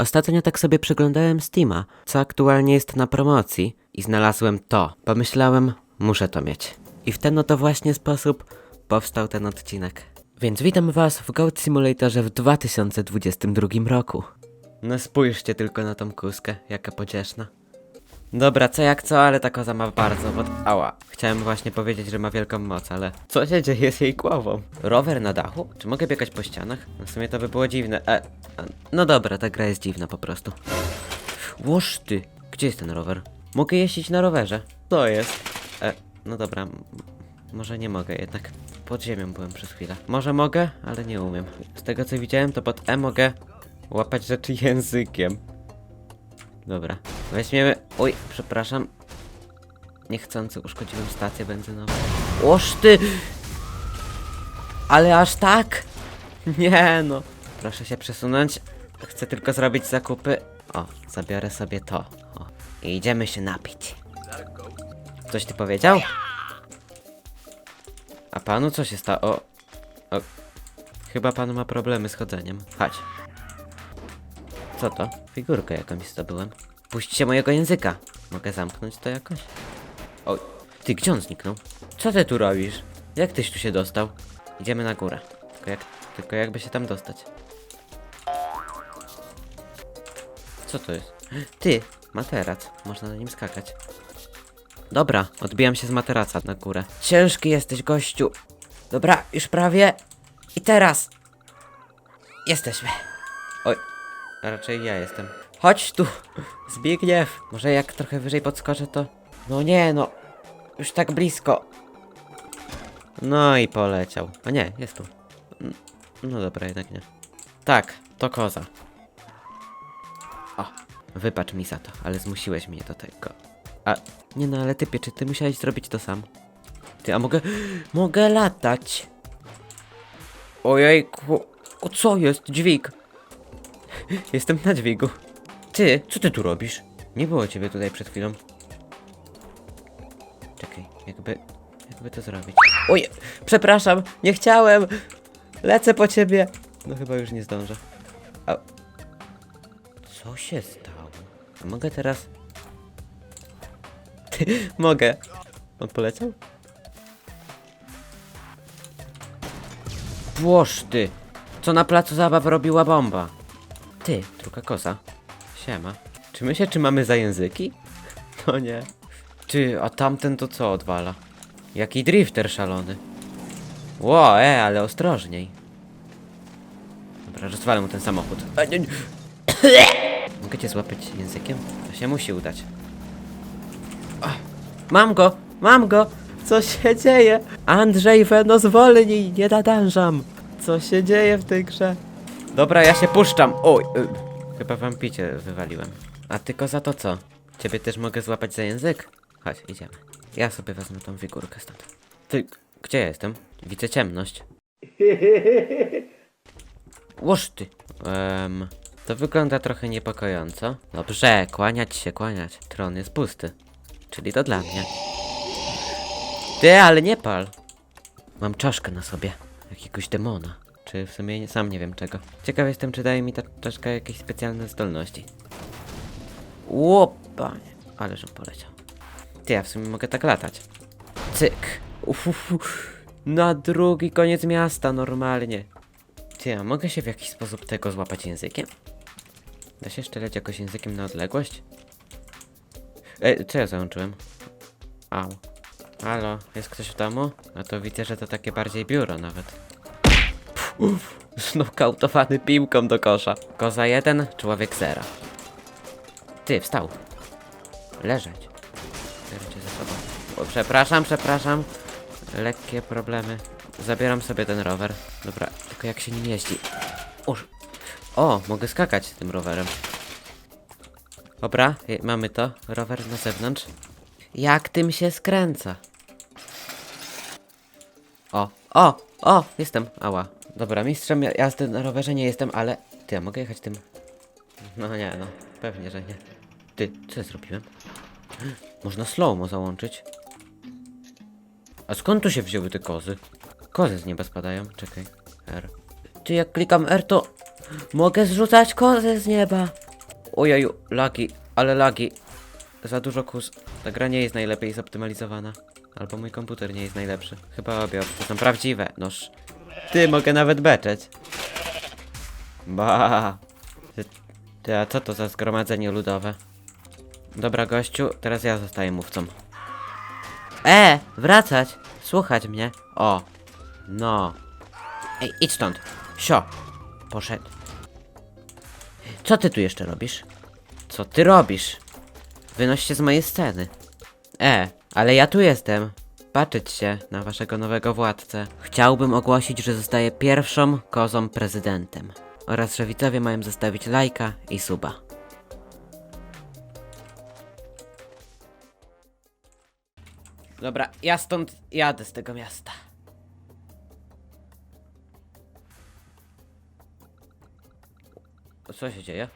Ostatnio tak sobie przeglądałem Steama, co aktualnie jest na promocji i znalazłem to. Pomyślałem, muszę to mieć. I w ten oto właśnie sposób powstał ten odcinek. Więc witam was w Goat Simulatorze w 2022 roku. No spójrzcie tylko na tą kuskę, jaka pocieszna. Dobra, co jak co, ale ta koza ma bardzo pod... Ała. Chciałem właśnie powiedzieć, że ma wielką moc, ale... Co się dzieje z jej głową? Rower na dachu? Czy mogę biegać po ścianach? No w sumie to by było dziwne. E, no dobra, ta gra jest dziwna po prostu. Łoż ty! Gdzie jest ten rower? Mogę jeździć na rowerze. To jest. E, no dobra. Może nie mogę jednak. Pod ziemią byłem przez chwilę. Może mogę, ale nie umiem. Z tego co widziałem, to pod E mogę łapać rzeczy językiem. Dobra. Weźmiemy. Oj, przepraszam. Niechcący uszkodziłem stację benzynową. Oż ty! Ale aż tak? Nie no. Proszę się przesunąć. Chcę tylko zrobić zakupy. O, zabiorę sobie to. O. I idziemy się napić. Coś ty powiedział? A panu co się stało? O. Chyba pan ma problemy z chodzeniem. Chodź. Co to? Figurkę jakąś zdobyłem. Puśćcie mojego języka. Mogę zamknąć to jakoś? Oj, ty gdzie on zniknął? Co ty tu robisz? Jak tyś tu się dostał? Idziemy na górę. Tylko jak, tylko jakby się tam dostać? Co to jest? Ty, materac. Można na nim skakać. Dobra, odbijam się z materaca na górę. Ciężki jesteś, gościu. Dobra, już prawie. I teraz. Jesteśmy. A raczej ja jestem. Chodź tu, Zbigniew. Może jak trochę wyżej podskoczę to... No nie, no. Już tak blisko. No i poleciał. A nie, jest tu. No dobra, jednak nie. Tak, to koza. O, wybacz mi za to, ale zmusiłeś mnie do tego. A, nie no, ale typie, czy ty musiałeś zrobić to sam? Ty, a mogę... Mogę latać. Ojejku. O, co jest? Dźwig. Jestem na dźwigu. Ty, co ty tu robisz? Nie było ciebie tutaj przed chwilą. Czekaj, jakby... Jakby to zrobić. Oj, przepraszam, nie chciałem. Lecę po ciebie. No chyba już nie zdążę. A... Co się stało? Mogę teraz... Ty, mogę. On poleciał? Włoż! Co na placu zabaw robiła bomba? Ty, druga koza. Siema. Czy my się trzymamy za języki? No nie. Ty, a tamten to co odwala? Jaki drifter szalony. Ło, e, ale ostrożniej. Dobra, rozwalę mu ten samochód. A, nie, nie. Mogę cię złapać językiem? To się musi udać. Mam go! Mam go! Co się dzieje? Andrzej Weno zwolnij! Nie nadążam! Co się dzieje w tej grze? Dobra, ja się puszczam. Oj, y, chyba wam picie wywaliłem. A tylko za to co? Ciebie też mogę złapać za język? Chodź, idziemy. Ja sobie wezmę tą figurkę stąd. Ty, gdzie ja jestem? Widzę ciemność. Łoż ty. Em, to wygląda trochę niepokojąco. Dobrze, kłaniać się, kłaniać. Tron jest pusty. Czyli to dla mnie. Ty, ale nie pal. Mam czaszkę na sobie. Jakiegoś demona. Czy w sumie sam nie wiem czego. Ciekaw jestem, czy daje mi ta czaszka jakieś specjalne zdolności. Łopanie. Ale żem poleciał. Ty, ja w sumie mogę tak latać. Cyk. Ufufu. Na drugi koniec miasta, normalnie. Ty, a mogę się w jakiś sposób tego złapać językiem? Da się szczeleć jakoś językiem na odległość? E, co ja załączyłem? Au. Halo, jest ktoś w domu? No to widzę, że to takie bardziej biuro nawet. Uff, znokautowany piłką do kosza. Koza jeden, człowiek zero. Ty, wstał. Leżeć. Biorę za sobą. O, przepraszam, przepraszam. Lekkie problemy. Zabieram sobie ten rower. Dobra, tylko jak się nim jeździ? Uż. O, mogę skakać tym rowerem. Dobra, je- mamy to. Rower na zewnątrz. Jak tym się skręca? O, o, o, jestem. Ała. Dobra, mistrzem ja- jazdy na rowerze nie jestem, ale... Ty, a mogę jechać tym... No nie, no. Pewnie, że nie. Ty, co ja zrobiłem? Można slow-mo załączyć. A skąd tu się wzięły te kozy? Kozy z nieba spadają. Czekaj. R. Ty, jak klikam R, to... Mogę zrzucać kozy z nieba. Ojeju, lagi, ale lagi. Za dużo kus. Ta gra nie jest najlepiej zoptymalizowana. Albo mój komputer nie jest najlepszy. Chyba obie opcje są prawdziwe. Noż. Ty, mogę nawet beczeć. Ba. Ty, a co to za zgromadzenie ludowe? Dobra, gościu, teraz ja zostaję mówcą. E, wracać! Słuchać mnie. O. No. Ej, idź stąd. Sio. Poszedł. Co ty tu jeszcze robisz? Co ty robisz? Wynoś się z mojej sceny. E, ale ja tu jestem. Patrzeć się na waszego nowego władcę. Chciałbym ogłosić, że zostaję pierwszą kozą prezydentem. Oraz, że widzowie mają zostawić lajka i suba. Dobra, ja stąd jadę z tego miasta. Co się dzieje?